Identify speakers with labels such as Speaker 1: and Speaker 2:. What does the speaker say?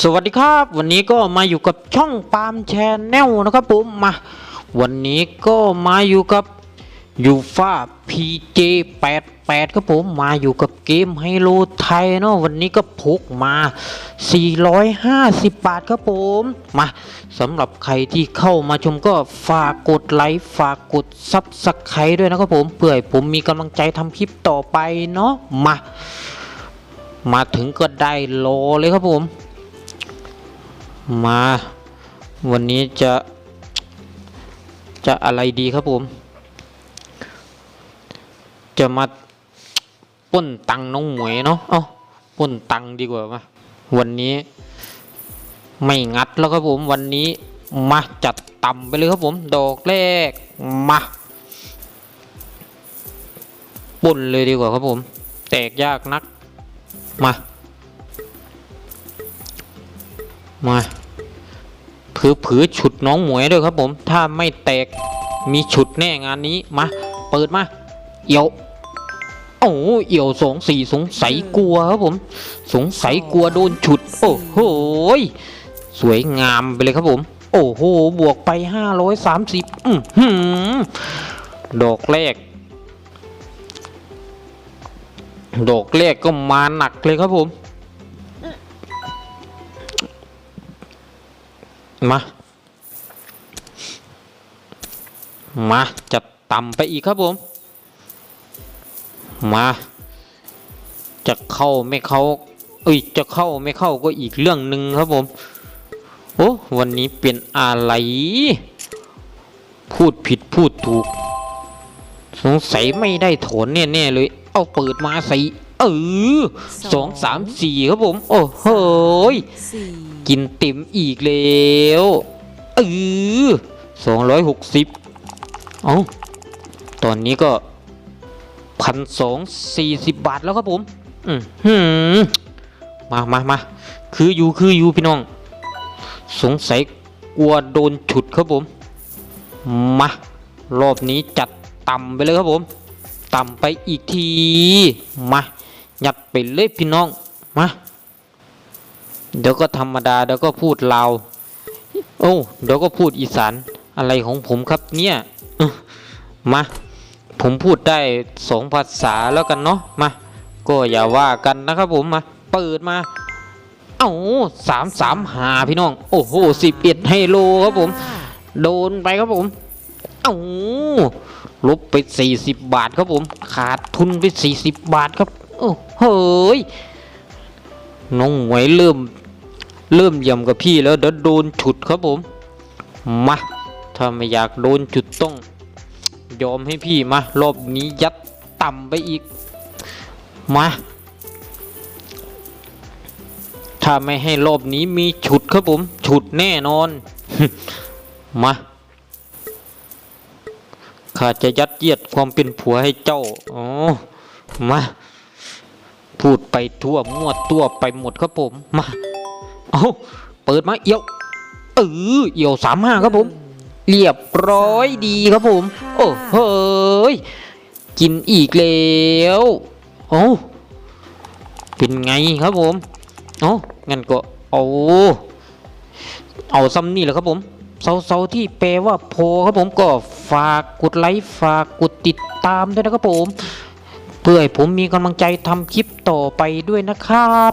Speaker 1: สวัสดีครับ วันนี้ก็มาอยู่กับช่องปาล์มแชนแนลนะครับผมมา วันนี้ก็มาอยู่กับยูฟ่า PJ 88 ครับผมมาอยู่กับเกมไฮโลไทยเนาะวันนี้ก็พกมา 450 บาทครับผมมาสำหรับใครที่เข้ามาชมก็ฝากกดไลค์ฝากกดซับสไครต์ด้วยนะครับผมเพื่อให้ผมมีกำลังใจทำคลิปต่อไปเนาะมา มาถึงก็ได้โลเลยครับผม มา วันนี้จะจะอะไรดีครับผม จะมาปล้นตังน้องหมวยเนาะเอ้าปล้นตังดีกว่ามาวันนี้ไม่งัดแล้วครับผม วันนี้มาจัดต่ำไปเลยครับผม ดอกแรกมาปล้นเลยดีกว่าครับผม แตกยากนักมา มาผือผือฉุดน้องหมวยด้วยครับผม ถ้าไม่แตกมีฉุดแน่งานนี้มา เปิดมา เอี่ยวโอ้เอี่ยวสองสี่สงสัยกลัวครับผม สงสัยกลัวโดนฉุด โอ้โหสวยงามไปเลยครับผม โอ้โห บวกไปห้าร้อยสามสิบดอกแรก ดอกแรกก็มาหนักเลยครับผม มา มาจัดต่ำไปอีกครับผม มา จะเข้าไม่เข้าเอ้ยจะเข้าไม่เข้าก็อีกเรื่องหนึ่งครับผม โอ้วันนี้เป็นอะไร พูดผิดพูดถูก สงสัยไม่ได้โถนแน่ๆเลย เอาเปิดมาใส่ เออสองสามสี่ครับผม โอ้โหย
Speaker 2: สี่
Speaker 1: กินเต็มอีกแล้วเออสองร้อยหกสิบเอาตอนนี้ก็พันสองสี่สิบบาทแล้วครับผมอืมหืมมามามาคืออยู่คืออยู่พี่น้อง สงสัยกลัวโดนฉุดครับผม มารอบนี้จัดต่ำไปเลยครับผม ต่ำไปอีกที มา ยัดไปเลยพี่น้องมาเดี๋ยวก็ธรรมดาเดี๋ยวก็พูดลาวโอ้เดี๋ยวก็พูดอีสานอะไรของผมครับเนี่ยมาผมพูดได้สองภาษาแล้วกันเนาะมาก็อย่าว่ากันนะครับผมมาเปิดมาเอ้าสามสามหาพี่น้อง โอ้โหสิบเอ็ดไฮโลครับผม โดนไปครับผม เอ้าลบไปสี่สิบบาทครับผม ขาดทุนไปสี่สิบบาทครับ โอ้เฮ้ยน้องหวยเริ่ม เริ่มยี่ยมกับพี่แล้วเดี๋ยวโดนฉุดครับผม มาถ้าไม่อยากโดนฉุดต้อง ยอมให้พี่มารอบนี้ยัดต่ำไปอีก มาถ้าไม่ให้รอบนี้มีฉุดครับผม ฉุดแน่นอน มาข้าจะยัดเยียดความเป็นผัวให้เจ้า อ๋อ มา พูดไปทั่วมั่วตัวไปหมดครับผมมา เอาเปิดมาเอี่ยวเออเอี่ยวสามห้าครับผม เรียบร้อยดีครับผม โอ้เฮ้ยกินอีกแล้วโอ้เป็นไงครับผมเอ้างั้นก็เอาเอาซ้ำนี่แหละครับผมเสาๆที่แปลว่าโพครับผมก็ฝากกดไลค์ฝากกดติดตามด้วยนะครับผม เพื่อให้ผมมีกำลังใจทำคลิปต่อไปด้วยนะครับ